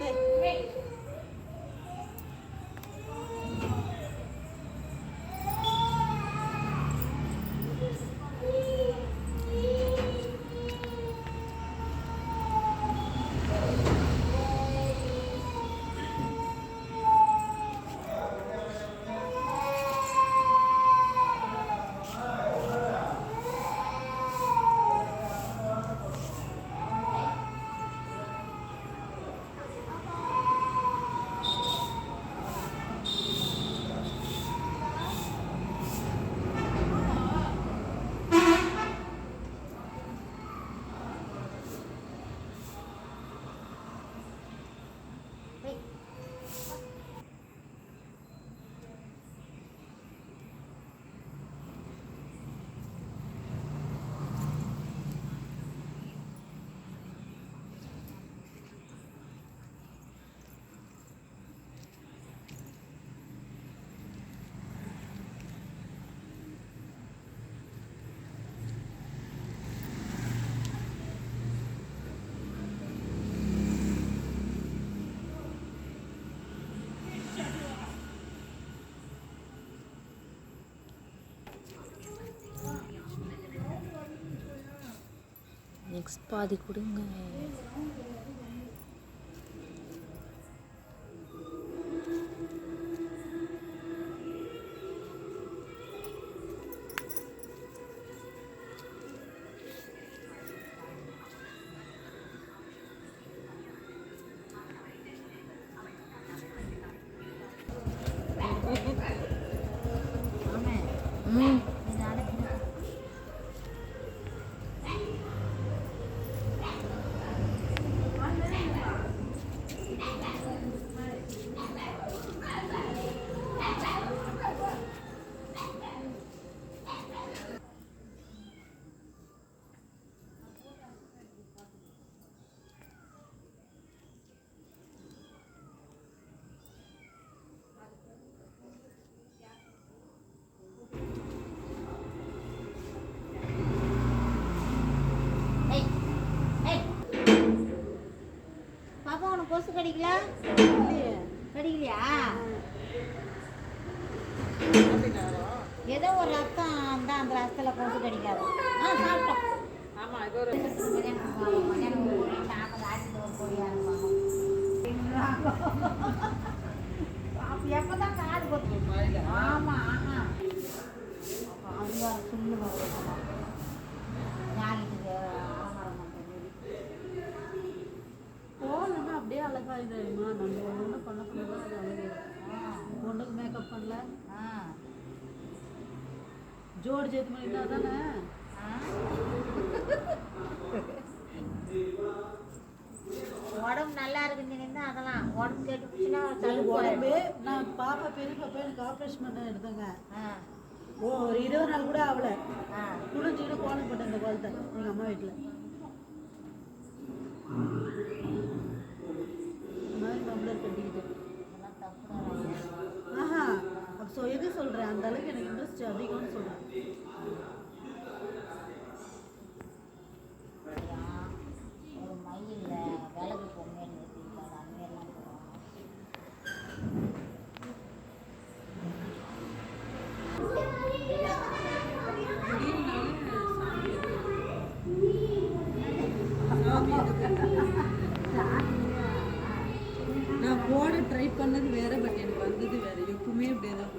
对。நெக்ஸ்ட் பாதி கொடுங்க. ம் பாப்பா உனக்கு கொசு கடிக்கல? கடிக்கலையா? ஏதோ ஒரு ரத்தம் தான் அந்த ரத்தத்தில் கொசு கடிக்காது. ஆ சாப்பிட்டோம். ஆமா இது ஒரு மதியானம் போவோம். மதியானம் ஒரு கோழி, அப்படியே அழகா இதாயிடுமா நம்ம ஒன்று பண்ண பண்ண அது அழகாயிடும் பொண்ணுக்கு மேக்கப் பண்ணல. ஆ, ஜோடி சேர்த்து பண்ணிட்டா தானே. உடம்பு நல்லா இருக்குன்னு அதெல்லாம். உடம்பு கெட்டு போச்சுன்னா தள்ளுப்பு உடம்பு நான் பாப்பா பெரிய பாப்பா எனக்கு ஆப்ரேஷன் பண்ண எடுத்தேங்க ஒரு இருபது நாள் கூட ஆகல. குளிச்சுக்கிட்டு கோலம் போட்டேன் இந்த கோலத்தை எங்கள் அம்மா வீட்டில். அந்த அளவுக்கு எனக்கு இன்ட்ரெஸ்ட் அதிகம்னு சொல்கிறேன் நான் போட ட்ரை பண்ணது வேற பட் எனக்கு வந்தது வேற. எப்பவுமே அப்படியே தான்